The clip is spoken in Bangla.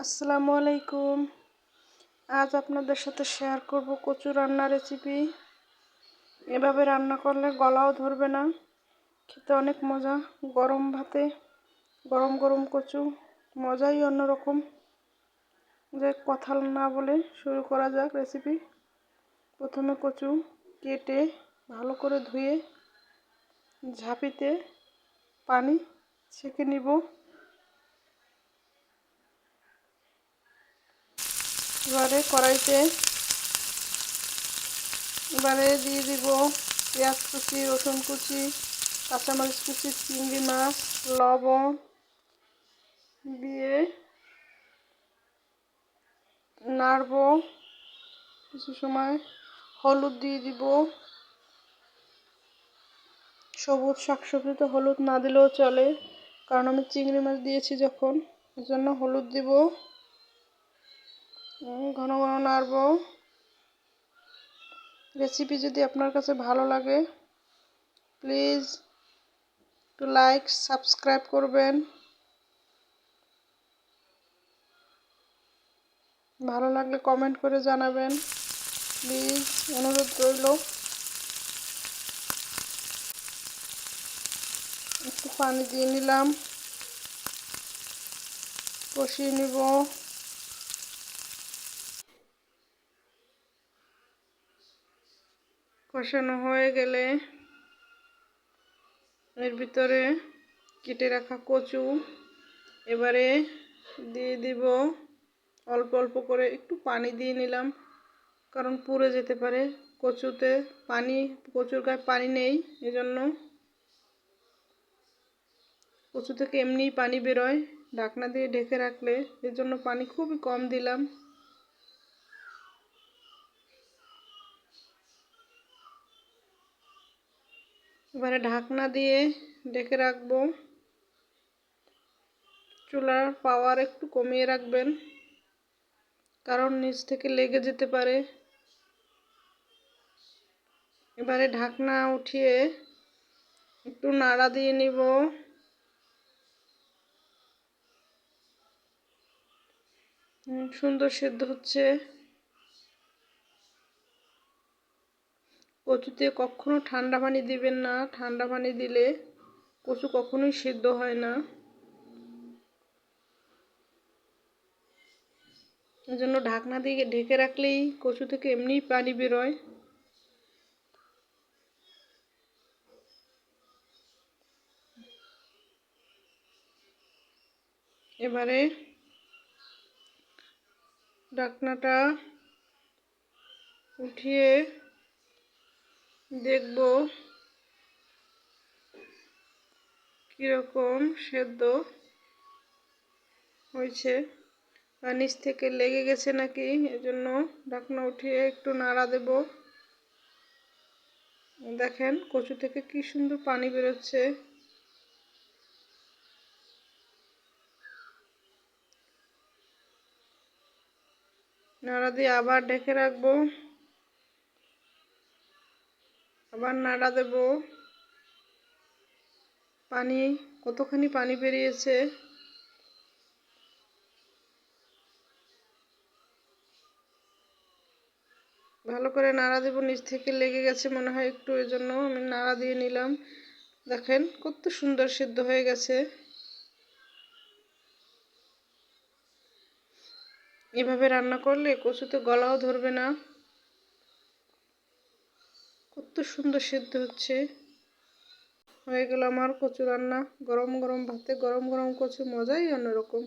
আসসালামু আলাইকুম। আজ আপনাদের সাথে শেয়ার করব কচু রান্না রেসিপি এভাবে রান্না করলে গলাও ধরবে না, খেতে অনেক মজা। গরম ভাতে গরম গরম কচু, মজাই অন্যরকম। যে কথা না বলে শুরু করা যাক রেসিপি প্রথমে কচু কেটে ভালো করে ধুয়ে ঝাঁপিতে পানি ছেঁকে নিব। এবারে কড়াইতে এবারে দিয়ে দিব পেঁয়াজ কুচি, রসুন কুচি, কাঁচামরিচ কুচি, চিংড়ি মাছ, লবণ দিয়ে নাড়ব। কিছু সময় হলুদ দিয়ে দিব। সবুজ শাকসবজিতে হলুদ না দিলেও চলে, কারণ আমি চিংড়ি মাছ দিয়েছি যখন, এজন্য হলুদ দিব। ঘন ঘন নাড়ব। রেসিপি যদি আপনার কাছে ভালো লাগে প্লিজ একটু লাইক সাবস্ক্রাইব করবেন। ভালো লাগলে কমেন্ট করে জানাবেন। প্লিজ অনুরোধ রইল। একটু পানি দিয়ে নিলাম। কষিয়ে নিব। কষানো হয়ে গেলে এর ভিতরে কেটে রাখা কচু। এবারে দিয়ে দিব অল্প অল্প করে একটু পানি দিয়ে নিলাম, কারণ পুড়ে যেতে পারে। কচুতে পানি, কচুর গায়ে পানি নেই, এজন্য কচু থেকে এমনিই পানি বেরোয়। ঢাকনা দিয়ে ঢেকে রাখলে এর জন্য পানি খুবই কম দিলাম। এবারে ঢাকনা দিয়ে ডেকে রাখব। চুলার পাওয়ার একটু কমিয়ে রাখবেন, কারণ নিচ থেকে লেগে যেতে পারে। এবারে ঢাকনা উঠিয়ে একটু নাড়া দিয়ে নিব। সুন্দর সেদ্ধ হচ্ছে। কচুতে কখনো ঠান্ডা পানি দিবেন না। ঠান্ডা পানি দিলে কচু কখনোই সিদ্ধ হয় না। জন্য ঢাকনা দিয়ে ঢেকে রাখলেই কচু থেকে এমনিই পানি বেরোয়। এবারে ঢাকনাটা উঠিয়ে দেখব কীরকম সেদ্ধ হয়েছে। বা নিচ থেকে লেগে গেছে নাকি, এজন্য ঢাকনা উঠিয়ে একটু নাড়া দেব। দেখেন কচু থেকে কি সুন্দর পানি বেরোচ্ছে। নাড়া দিয়ে আবার ঢেকে রাখব। আবার নাড়া দেব। পানি, কতখানি পানি বেরিয়েছে? ভালো করে নাড়া দেবো, নিচ থেকে লেগে গেছে মনে হয় একটু এর জন্য আমি নাড়া দিয়ে নিলাম। দেখেন কত সুন্দর সিদ্ধ হয়ে গেছে। এভাবে রান্না করলে কচুতে গলাও ধরবে না। সুন্দর সিদ্ধ হচ্ছে। হয়ে গেল আমার কচু রান্না। গরম গরম ভাতে গরম গরম কচু মজাই অন্যরকম।